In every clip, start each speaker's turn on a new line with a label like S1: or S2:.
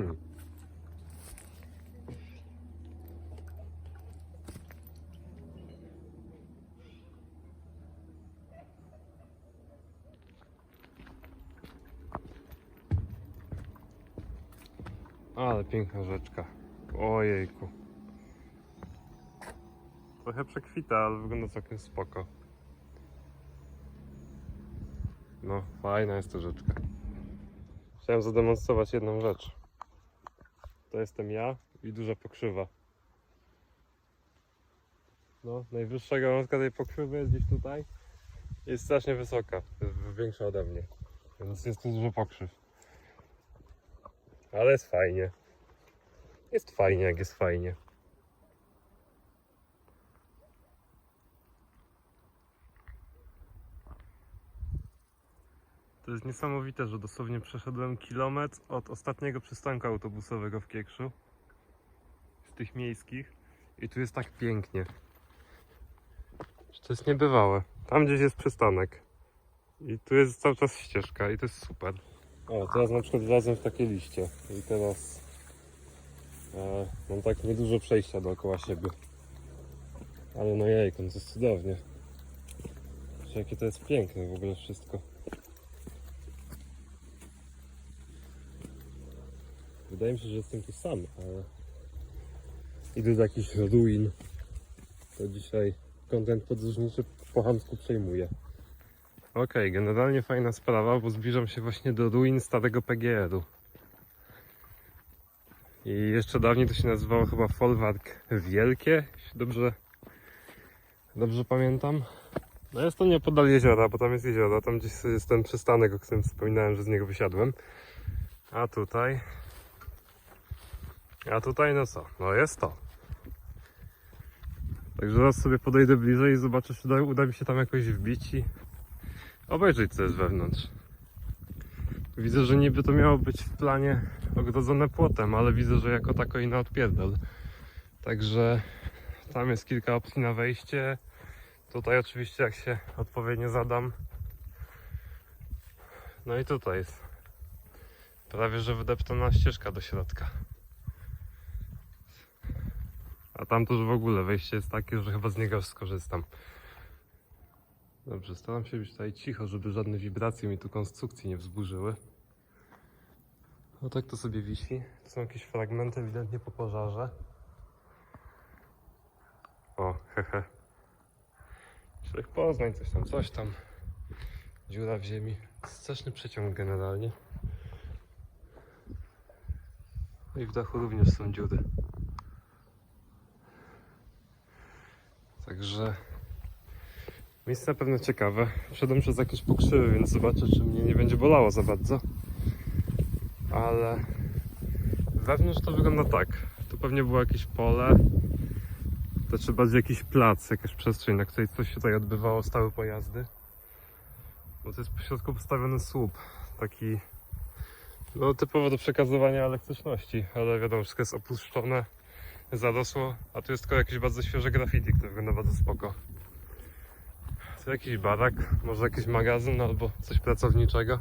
S1: Hmm. Ale piękna rzeczka. Ojejku. Trochę przekwita, ale wygląda całkiem spoko. No, fajna jest to rzeczka. Chciałem zademonstrować jedną rzecz. To jestem ja i duża pokrzywa. No, najwyższa gałązka tej pokrzywy jest gdzieś tutaj. Jest strasznie wysoka, jest większa ode mnie. Więc jest tu dużo pokrzyw. Ale jest fajnie. Jest fajnie, jak jest fajnie. To jest niesamowite, że dosłownie przeszedłem kilometr od ostatniego przystanku autobusowego w Kiekszu. Z tych miejskich. I tu jest tak pięknie. To jest niebywałe. Tam gdzieś jest przystanek. I tu jest cały czas ścieżka i to jest super. O, teraz na przykład wlazłem w takie liście. I teraz e, mam tak niedużo przejścia dookoła siebie. Ale no jejku, no to jest cudownie. Jakie to jest piękne w ogóle wszystko. Wydaje mi się, że jestem tu sam, ale idę do jakichś ruin. To dzisiaj kontent podróżniczy po chamsku przejmuję. Okej, generalnie fajna sprawa, bo zbliżam się właśnie do ruin starego PGR-u. I jeszcze dawniej to się nazywało chyba Folwark Wielkie, jeśli dobrze, dobrze pamiętam. No jest to niepodal jeziora, bo tam jest jezioro, tam gdzieś jest ten przystanek, o którym wspominałem, że z niego wysiadłem. A tutaj a tutaj no co? No jest to. Także zaraz sobie podejdę bliżej i zobaczę, czy uda, uda mi się tam jakoś wbić i obejrzeć co jest wewnątrz. Widzę, że niby to miało być w planie ogrodzone płotem, ale widzę, że jako tako i na odpierdol. Także tam jest kilka opcji na wejście. Tutaj oczywiście jak się odpowiednio zadam. No i tutaj jest prawie że wydeptana ścieżka do środka. A tam to już w ogóle wejście jest takie, że chyba z niego skorzystam. Dobrze, staram się być tutaj cicho, żeby żadne wibracje mi tu konstrukcji nie wzburzyły. No tak to sobie wisi. To są jakieś fragmenty ewidentnie po pożarze. O, hehe. Człowiek Poznań, coś tam, coś tam. Dziura w ziemi. Straszny przeciąg generalnie. I w dachu również są dziury. Także miejsce na pewno ciekawe. Wszedłem przez jakieś pokrzywy, więc zobaczę, czy mnie nie będzie bolało za bardzo. Ale wewnątrz to wygląda tak. Tu pewnie było jakieś pole. To czy bardziej jakiś plac, jakaś przestrzeń, na której coś się tutaj odbywało, stały pojazdy. Bo to jest po środku postawiony słup. Taki no typowo do przekazywania elektryczności, ale wiadomo, wszystko jest opuszczone zarosło, a tu jest tylko jakieś bardzo świeże graffiti, które wygląda bardzo spoko. Tu jakiś barak, może jakiś magazyn albo coś pracowniczego.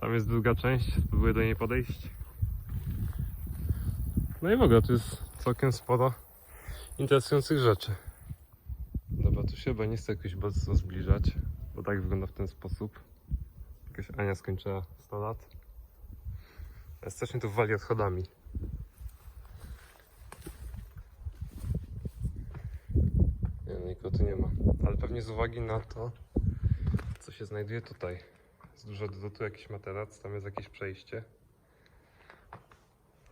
S1: Tam jest druga część, spróbuję do niej podejść. No i w ogóle tu jest całkiem sporo interesujących rzeczy. Dobra, tu się chyba nie chcę jakoś bardzo zbliżać, bo tak wygląda w ten sposób. Jakaś Ania skończyła 100 lat. Ja strasznie tu wali odchodami. Nie, no nikogo tu nie ma. Ale pewnie z uwagi na to, co się znajduje tutaj. Jest dużo do tu jakiś materac, tam jest jakieś przejście.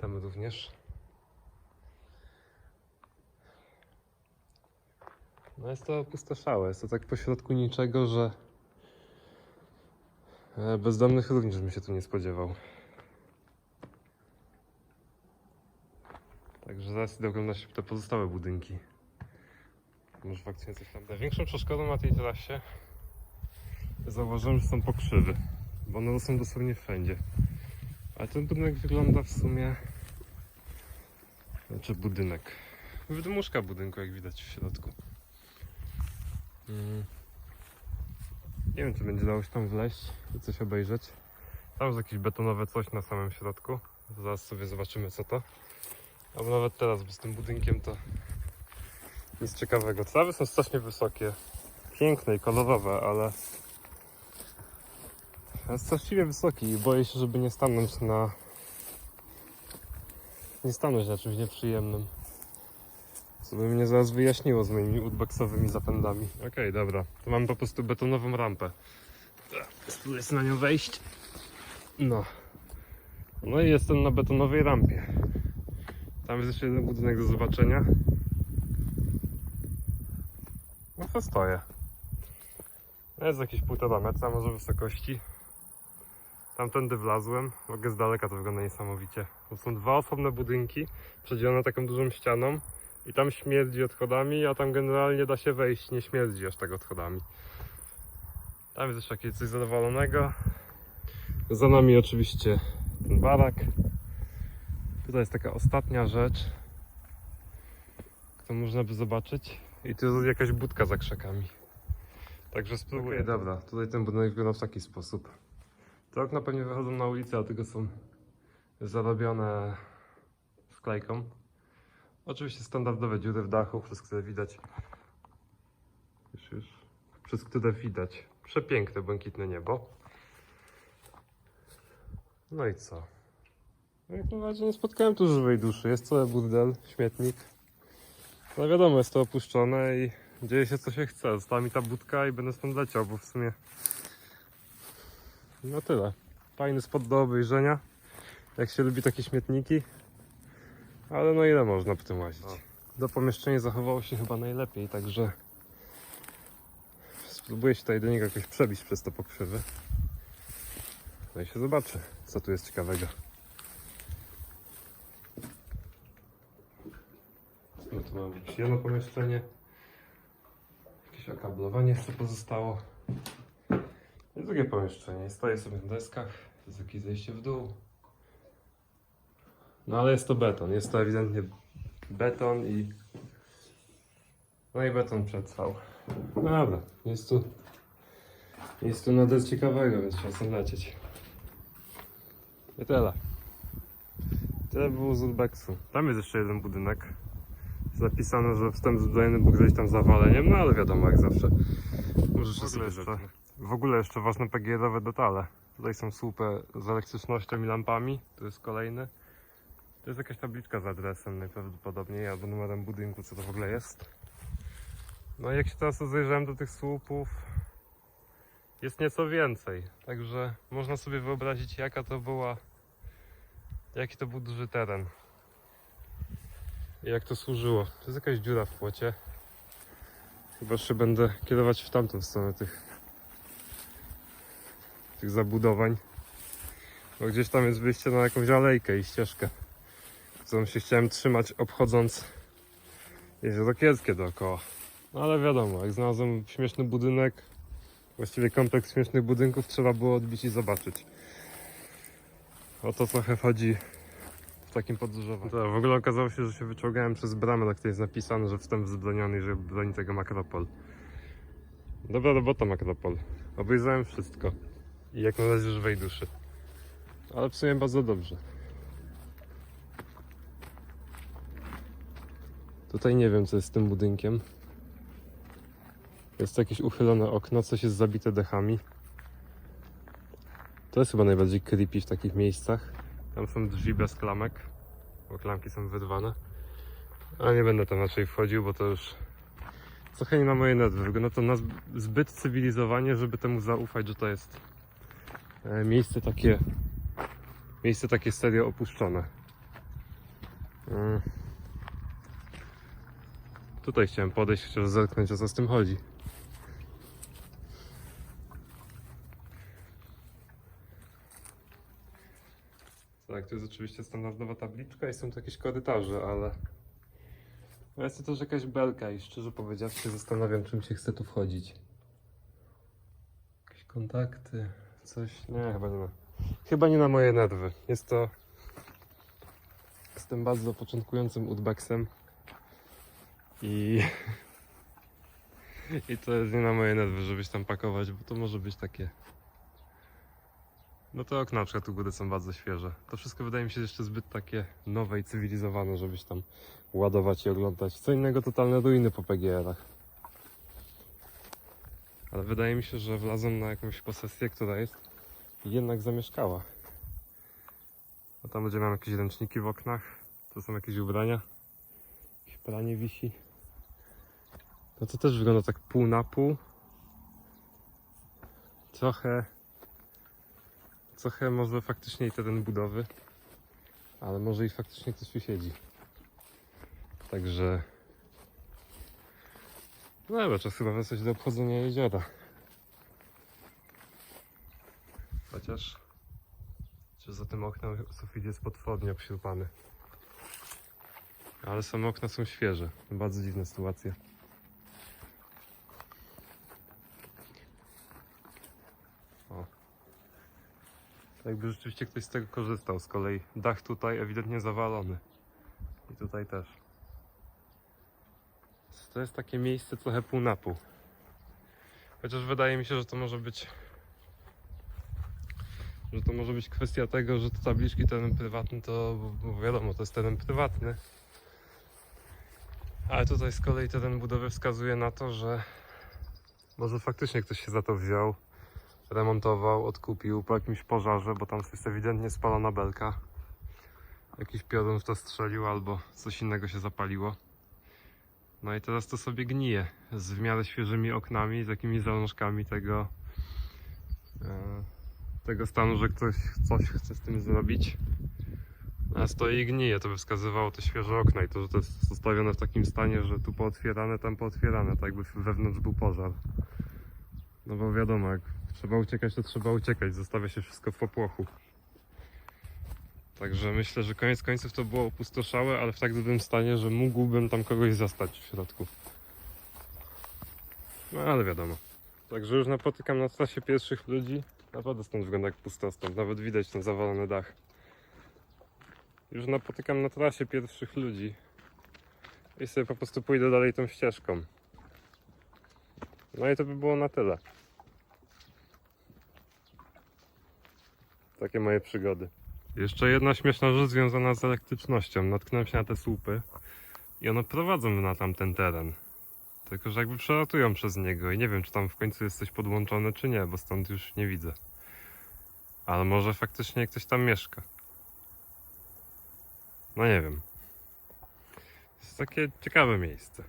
S1: Tam również. No jest to opustoszałe, jest to tak pośrodku niczego, że e, bezdomnych również bym się tu nie spodziewał. Także zaraz idę oglądać te pozostałe budynki. Może faktycznie coś tam. Największą przeszkodą na tej trasie zauważyłem, że są pokrzywy, bo one są dosłownie wszędzie. Ale ten budynek wygląda w sumie. Znaczy budynek. Wydmuszka budynku, jak widać w środku. Mm. Nie wiem, czy będzie dało się tam wleźć i coś obejrzeć. Tam jest jakieś betonowe coś na samym środku. Zaraz sobie zobaczymy co to. Albo nawet teraz, bo z tym budynkiem to nic ciekawego. Trawy są strasznie wysokie. Piękne i kolorowe, ale jest straszliwie wysoki i boję się, żeby nie stanąć na nie stanąć na czymś nieprzyjemnym. Co by mnie zaraz wyjaśniło z moimi woodboxowymi zapędami. Okej, dobra. To mam po prostu betonową rampę. Spróbuję na nią wejść. No. No i jestem na betonowej rampie. Tam jest jeszcze jeden budynek do zobaczenia. No to stoję. Jest jakieś półtora metra może wysokości. Tamtędy wlazłem. Mogę z daleka to wygląda niesamowicie. To są dwa osobne budynki, przedzielone taką dużą ścianą. I tam śmierdzi odchodami, a tam generalnie da się wejść, nie śmierdzi aż tak odchodami. Tam jest jeszcze jakieś coś zadowolonego. Za nami oczywiście ten barak. Tutaj jest taka ostatnia rzecz, którą można by zobaczyć. I tu jest jakaś budka za krzakami. Także spróbuję. dobra, tutaj ten budynek wygląda w taki sposób. Te okna pewnie wychodzą na ulicę, a tylko są zarobione sklejką. Oczywiście standardowe dziury w dachu, przez które widać. Już, już. Przez które widać przepiękne błękitne niebo. No i co? Jak na razie nie spotkałem tu żywej duszy. Jest cały burdel, śmietnik. No wiadomo, jest to opuszczone i dzieje się co się chce. Została mi ta budka i będę stąd leciał, bo w sumie no tyle. Fajny spot do obejrzenia. Jak się lubi takie śmietniki. Ale no ile można po tym łazić? Do pomieszczenia zachowało się chyba najlepiej, także spróbuję się tutaj do niego jakoś przebić przez to pokrzywy. No i się zobaczy, co tu jest ciekawego. Mamy jakieś jedno pomieszczenie. Jakieś okablowanie jeszcze pozostało. I drugie pomieszczenie. Stoję sobie na deskach. Jest jakieś zejście w dół. No ale jest to beton. Jest to ewidentnie beton i. No i beton przetrwał. No dobra, jest tu. Jest tu nader ciekawego, więc stąd lecieć. I tyle. Tyle było z Urbexu. Tam jest jeszcze jeden budynek. Jest napisane, że wstęp zbrojny był gdzieś tam zawaleniem, no ale wiadomo, jak zawsze. Możesz sobie jeszcze. W ogóle jeszcze ważne PGR-owe detale. Tutaj są słupy z elektrycznością i lampami. Tu jest kolejny. To jest jakaś tabliczka z adresem najprawdopodobniej, albo numerem budynku, co to w ogóle jest. No i jak się teraz rozejrzałem do tych słupów, jest nieco więcej. Także można sobie wyobrazić, jaka to była, jaki to był duży teren. Jak to służyło. To jest jakaś dziura w płocie. Chyba się będę kierować w tamtą stronę tych, tych zabudowań. Bo gdzieś tam jest wyjście na jakąś alejkę i ścieżkę którą się chciałem trzymać obchodząc jezioro Kielskie dookoła. No ale wiadomo, jak znalazłem śmieszny budynek, właściwie kompleks śmiesznych budynków, trzeba było odbić i zobaczyć. O to trochę chodzi takim. To, w ogóle okazało się, że się wyciągałem przez bramę, na której jest napisane, że wstęp wzbroniony i że broni tego Makropol. Dobra robota Makropol. Obejrzałem wszystko. I jak na razie żywej duszy. Ale w sumie bardzo dobrze. Tutaj nie wiem, co jest z tym budynkiem. Jest to jakieś uchylone okno, coś jest zabite dechami. To jest chyba najbardziej creepy w takich miejscach. Tam są drzwi bez klamek, bo klamki są wyrwane. Ale nie będę tam raczej wchodził, bo to już trochę nie na moje nerwy. Wygląda to zbyt cywilizowanie, żeby temu zaufać, że to jest e, miejsce takie miejsce takie serio opuszczone. Mm. Tutaj chciałem podejść, chociaż zerknąć o co z tym chodzi. To jest oczywiście standardowa tabliczka i są tu jakieś korytarze, ale jest to też jakaś belka i szczerze powiedziawszy się zastanawiam czym się chce tu wchodzić. Jakieś kontakty, coś, nie, chyba nie na, chyba nie na moje nerwy. Jest to, jestem bardzo początkującym udbexem. I, I to jest nie na moje nerwy, żebyś tam pakować, bo to może być takie No te okna na przykład u góry są bardzo świeże. To wszystko wydaje mi się jeszcze zbyt takie nowe i cywilizowane, żebyś tam ładować i oglądać. Co innego totalne ruiny po PGR-ach. Ale wydaje mi się, że wlazłem na jakąś posesję, która jest jednak zamieszkała. No tam będzie miał jakieś ręczniki w oknach. To są jakieś ubrania. Jakieś pranie wisi. No to też wygląda tak pół na pół. Trochę trochę może faktycznie i teren budowy, ale może i faktycznie ktoś tu siedzi. Także no dobra, czas chyba wracać do obchodzenia jeziora. Chociaż czy za tym oknem sufit jest potwornie obśrupany. Ale same okna są świeże. Bardzo dziwna sytuacja. Jakby rzeczywiście ktoś z tego korzystał. Z kolei dach tutaj ewidentnie zawalony. I tutaj też. To jest takie miejsce trochę pół na pół. Chociaż wydaje mi się, że to może być. Że to może być kwestia tego, że te tabliczki teren prywatny to bo- wiadomo, to jest teren prywatny. Ale tutaj z kolei teren budowy wskazuje na to, że może faktycznie ktoś się za to wziął, remontował, odkupił po jakimś pożarze, bo tam jest ewidentnie spalona belka. Jakiś piorun w to strzelił albo coś innego się zapaliło. No i teraz to sobie gnije z w miarę świeżymi oknami, z jakimiś zalążkami tego, e, tego stanu, że ktoś coś chce z tym zrobić. A stoi i gnije, to by wskazywało te świeże okna i to, że to jest zostawione w takim stanie, że tu pootwierane, tam pootwierane, tak jakby wewnątrz był pożar. No bo wiadomo, jak trzeba uciekać, to trzeba uciekać, zostawia się wszystko w popłochu. Także myślę, że koniec końców to było opustoszałe, ale w tak dobrym stanie, że mógłbym tam kogoś zastać w środku. No ale wiadomo. Także już napotykam na trasie pierwszych ludzi. Naprawdę stąd wygląda jak pustostan. Nawet widać ten zawalony dach. Już napotykam na trasie pierwszych ludzi. I sobie po prostu pójdę dalej tą ścieżką. No i to by było na tyle. Takie moje przygody. Jeszcze jedna śmieszna rzecz związana z elektrycznością. Natknąłem się na te słupy i one prowadzą na tamten teren. Tylko, że jakby przelatują przez niego i nie wiem, czy tam w końcu jest coś podłączone, czy nie, bo stąd już nie widzę. Ale może faktycznie ktoś tam mieszka. No nie wiem. Jest takie ciekawe miejsce.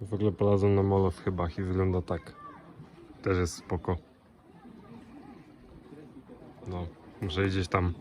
S1: W ogóle polazłem na molo w Chybach i wygląda tak. Też jest spoko. No, muszę gdzieś tam